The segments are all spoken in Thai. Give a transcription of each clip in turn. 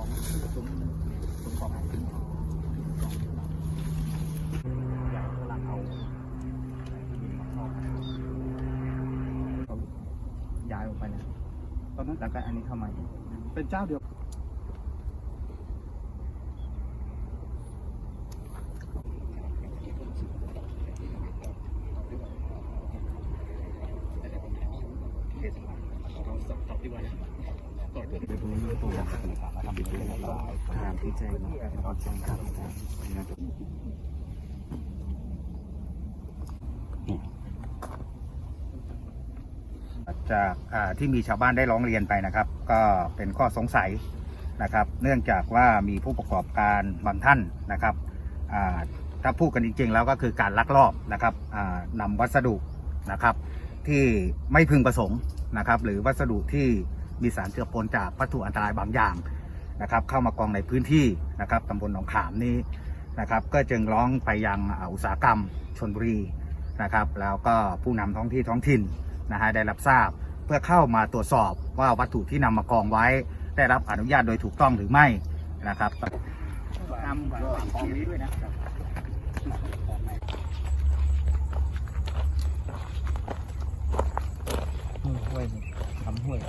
องซุ้มมกองซุ้มกออยากลังเอาย้ายออกไปนะตอนนั้นแต่วก็อันนี้เข้ามาเป็นเจ้าเดียวเรตับดีกว่า จากที่มีชาวบ้านได้ร้องเรียนไปนะครับ ก็เป็นข้อสงสัยนะครับ เนื่องจากว่ามีผู้ประกอบการบางท่านนะครับถ้าพูดกันจริงๆ แล้วก็คือการลักลอบนะครับอ่านำวัสดุนะครับที่ไม่พึงประสงค์นะครับ หรือวัสดุที่ มีสารเจือปนจากวัตถุอันตรายบางอย่างนะครับเข้ามากองในพื้นที่นะครับตำบลหนองขามนี้นะครับก็จึงร้องไปยังอุตสาหกรรมชนบุรีนะครับแล้วก็ผู้นำท้องที่ท้องถิ่นนะฮะได้รับทราบเพื่อเข้ามาตรวจสอบว่าวัตถุที่นำมากองไว้ ได้รับอนุญาตโดยถูกต้องหรือไม่นะครับนำกองนี้ด้วยนะ ห้วยทำห้วย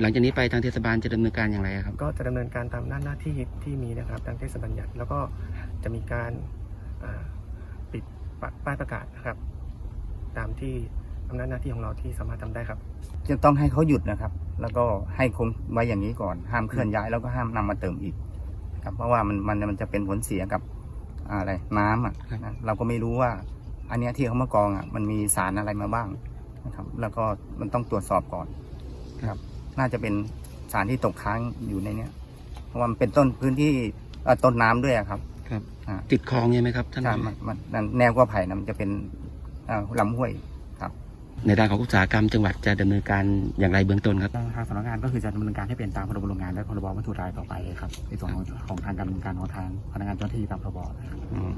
หลังจากนี้ไปทางเทศบาลจะดำเนินการอย่างไรครับ ก็จะดำเนินการตามหน้าหน้าที่ที่มีนะครับทางเทศบัญญัติแล้วก็จะมีการอ่าปิดปัดป้ายประกาศนะครับ ตามที่อำนาจหน้าที่ของเราที่สามารถทำได้ครับ จะต้องให้เขาหยุดนะครับ แล้วก็ให้คงไว้อย่างนี้ก่อน ห้ามเคลื่อนย้ายแล้วก็ห้ามนำมาเติมอีก ครับ เพราะว่ามันมันมันจะเป็นผลเสียกับอะไรน้ำอะครับนะเราก็ไม่รู้ว่า อันเนี้ยที่เขามากองอะมันมีสารอะไรมาบ้างนะครับ แล้วก็มันต้องตรวจสอบก่อนครับ น่าจะเป็นสารที่ตกค้างอยู่ในเนี้ย เพราะว่ามันเป็นต้นพื้นที่เอ่อต้นน้ำด้วยอะครับครับ อ่าติดคลองใช่ไหมครับท่านใช่มันมันมันแนวกว่าไผ่นะมันจะเป็นเอ่อลำห้วยครับ ในด้านของอุตสาหกรรมจังหวัดจะดำเนินการอย่างไรเบื้องต้นครับ ทางสำนักงานก็คือจะดำเนินการให้เป็นตามพรบโรงงานและพรบวัตถุรายต่อไปครับในส่วนของของทางการดำเนินการของทางพนักงานเจ้าหน้าที่ตามพรบนะครับ อืม